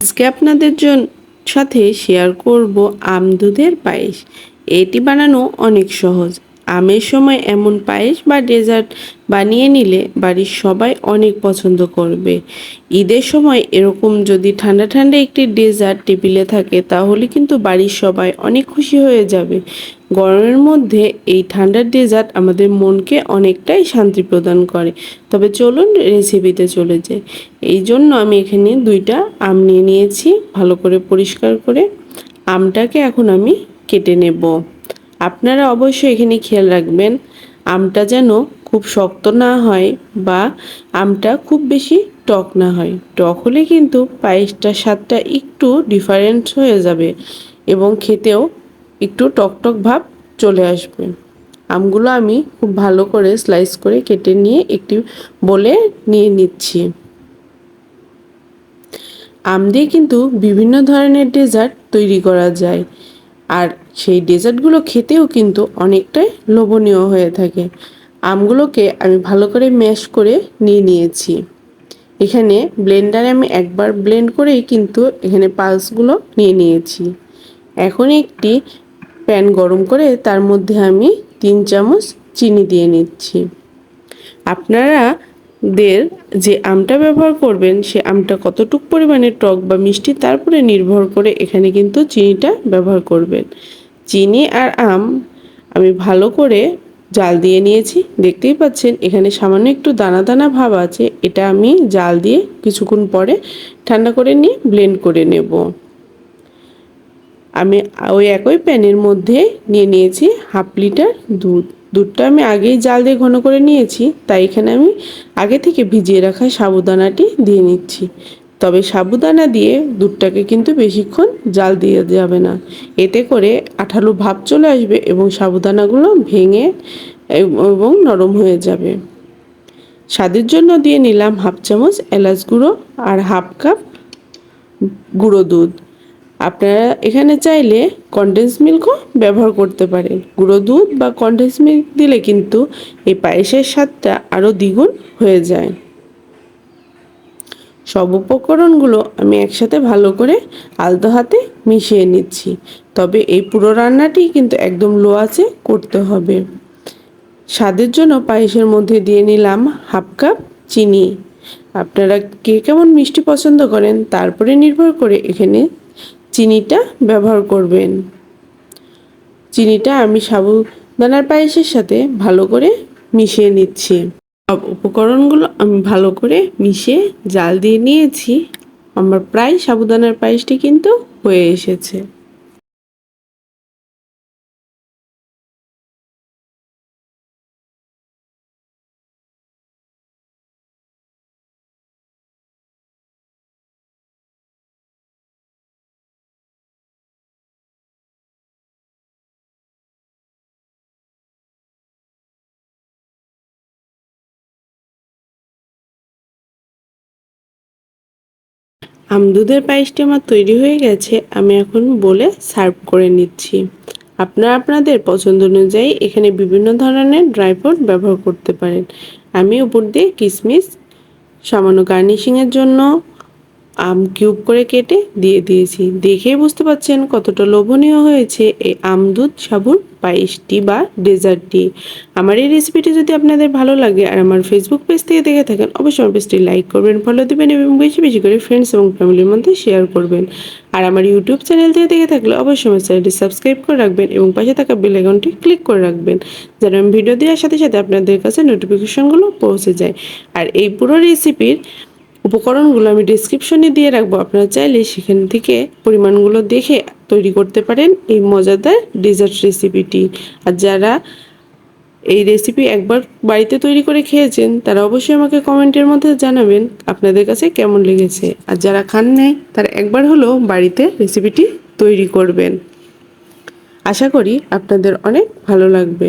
আজকে আপনাদের জন্য সাথে শেয়ার করব আম দুধের পায়েস। এটি বানানো অনেক সহজ। আমের সময় এমন পায়েস বা ডেজার্ট বানিয়ে নিলে বাড়ির সবাই অনেক পছন্দ করবে। ঈদের সময় এরকম যদি ঠান্ডা ঠান্ডা একটি ডেজার্ট টেবিলে থাকে, তাহলে কিন্তু বাড়ির সবাই অনেক খুশি হয়ে যাবে। গরমের মধ্যে এই ঠান্ডার ডেজার্ট আমাদের মনকে অনেকটাই শান্তি প্রদান করে। তবে চলুন রেসিপিতে চলে যাই। এই জন্য আমি এখানে দুইটা আম নিয়ে নিয়েছি, ভালো করে পরিষ্কার করে। আমটাকে এখন আমি কেটে নেব। আপনারা অবশ্যই এখানে খেয়াল রাখবেন, আমটা যেন খুব শক্ত না হয় বা আমটা খুব বেশি টক না হয়। টক হলে কিন্তু পায়েসটার স্বাদটা একটু ডিফারেন্ট হয়ে যাবে এবং খেতেও একটু টকটক ভাব চলে আসবে। আমগুলো আমি খুব ভালো করে স্লাইস করে কেটে নিয়ে একটি বলে নিয়ে নিচ্ছি। আম দিয়ে কিন্তু বিভিন্ন ধরনের ডেজার্ট তৈরি করা যায়। আর সেই ডেজার্টগুলো খেতেও কিন্তু অনেকটাই লোভনীয় হয়ে থাকে। আমগুলোকে আমি ভালো করে ম্যাশ করে নিয়ে নিয়েছি। এখানে ব্লেন্ডারে আমি একবার ব্লেন্ড করেই কিন্তু এখানে পালসগুলো নিয়ে নিয়েছি। এখন একটি প্যান গরম করে তার মধ্যে আমি তিন চামচ চিনি দিয়ে নিচ্ছি। আপনারা দের যে আমটা ব্যবহার করবেন, সে আমটা কতটুক পরিমাণে টক বা মিষ্টি তারপরে নির্ভর করে এখানে কিন্তু চিনিটা ব্যবহার করবেন। চিনি আর আম আমি ভালো করে জাল দিয়ে নিয়েছি। দেখতেই পাচ্ছেন, এখানে সামান্য একটু দানা দানা ভাব আছে, এটা আমি জাল দিয়ে কিছুক্ষণ পরে ঠান্ডা করে নিয়ে ব্লেন্ড করে নেব। আমি ওই একই প্যানের মধ্যে নিয়ে নিয়েছি হাফ লিটার দুধ। দুধটা আমি আগেই জাল দিয়ে ঘন করে নিয়েছি, তাই এখানে আমি আগে থেকে ভিজিয়ে রাখা সাবুদানাটি দিয়ে নিচ্ছি। তবে সাবুদানা দিয়ে দুধটাকে কিন্তু বেশিক্ষণ জাল দিয়ে যাবে না। এতে করে আঠালো ভাব চলে আসবে এবং সাবুদানাগুলো ভেঙে এবং নরম হয়ে যাবে। স্বাদের জন্য দিয়ে নিলাম হাফ চামচ এলাচ গুঁড়ো আর হাফ কাপ গুঁড়ো দুধ। আপনারা এখানে চাইলে কন্ডেন্স মিল্কও ব্যবহার করতে পারেন। গুঁড়ো দুধ বা কন্ডেন্স মিল্ক দিলে কিন্তু এই পায়েসের স্বাদটা আরও দ্বিগুণ হয়ে যায়। সব উপকরণগুলো আমি একসাথে ভালো করে আলতো হাতে মিশিয়ে নিচ্ছি। তবে এই পুরো রান্নাটি কিন্তু একদম লো আছে করতে হবে। স্বাদের জন্য পায়েসের মধ্যে দিয়ে নিলাম হাফ কাপ চিনি। আপনারা কে কেমন মিষ্টি পছন্দ করেন তারপরে নির্ভর করে এখানে চিনিটা ব্যবহার করবেন। চিনিটা আমি সাবুদানার পায়েসের সাথে ভালো করে মিশিয়ে নিচ্ছি। সব উপকরণগুলো আমি ভালো করে মিশিয়ে জাল দিয়ে নিয়েছি। আমার প্রায় সাবুদানার পায়েসটি কিন্তু হয়ে এসেছে। আমদুধের পায়েসটি আমার তৈরি হয়ে গেছে, আমি এখন বলে সার্ভ করে নিচ্ছি। আপনারা আপনাদের পছন্দ অনুযায়ী এখানে বিভিন্ন ধরনের ড্রাই ফ্রুট ব্যবহার করতে পারেন। আমি উপর দিয়ে কিশমিশ সামান্য গার্নিশিংয়ের জন্য আম কিউব করে কেটে দিয়ে দিয়েছি। দেখেই বুঝতে পাচ্ছেন কতটা লোভনীয় হয়েছে এই আম দুধ সাবুর পায়েসটি বা ডেজার্টটি। আমার এই রেসিপিটি যদি আপনাদের ভালো লাগে আর আমার ফেসবুক পেজ থেকে দেখে থাকেন, অবশ্যই আমার পেজটি লাইক করবেন ফলো দেবেন এবং বেশি বেশি করে ফ্রেন্ডস এবং ফ্যামিলির মধ্যে শেয়ার করবেন। আর আমার ইউটিউব চ্যানেল থেকে দেখে থাকলে অবশ্যই আমার চ্যানেলটি সাবস্ক্রাইব করে রাখবেন এবং পাশে থাকা বেল আইকনটি ক্লিক করে রাখবেন, যেন আমি ভিডিও দেওয়ার সাথে সাথে আপনাদের কাছে নোটিফিকেশনগুলো পৌঁছে যায়। আর এই পুরো রেসিপির উপকরণগুলো আমি ডিসক্রিপশনে দিয়ে রাখব। আপনারা চাইলে সেখান থেকে পরিমাণগুলো দেখে তৈরি করতে পারেন এই মজাদার ডেজার্ট রেসিপিটি আর যারা এই রেসিপি একবার বাড়িতে তৈরি করে খেয়েছেন, তারা অবশ্যই আমাকে কমেন্টের মধ্যে জানাবেন আপনাদের কাছে কেমন লেগেছে। আর যারা খান নাই, তারা একবার হলেও বাড়িতে রেসিপিটি তৈরি করবেন। আশা করি আপনাদের অনেক ভালো লাগবে।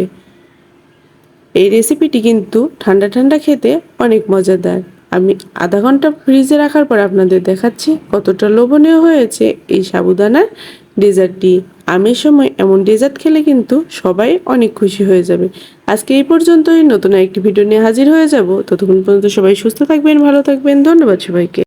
এই রেসিপিটি কিন্তু ঠান্ডা ঠান্ডা খেতে অনেক মজাদার। আমি আধা ঘণ্টা ফ্রিজে রাখার পর আপনাদের দেখাচ্ছি কতটা লোভনীয় হয়েছে এই সাবুদানার ডেজার্টটি আমের সময় এমন ডেজার্ট খেলে কিন্তু সবাই অনেক খুশি হয়ে যাবে। আজকে এই পর্যন্তই, নতুন একটি ভিডিও নিয়ে হাজির হয়ে যাব। ততক্ষণ পর্যন্ত সবাই সুস্থ থাকবেন, ভালো থাকবেন, ধন্যবাদ সবাইকে।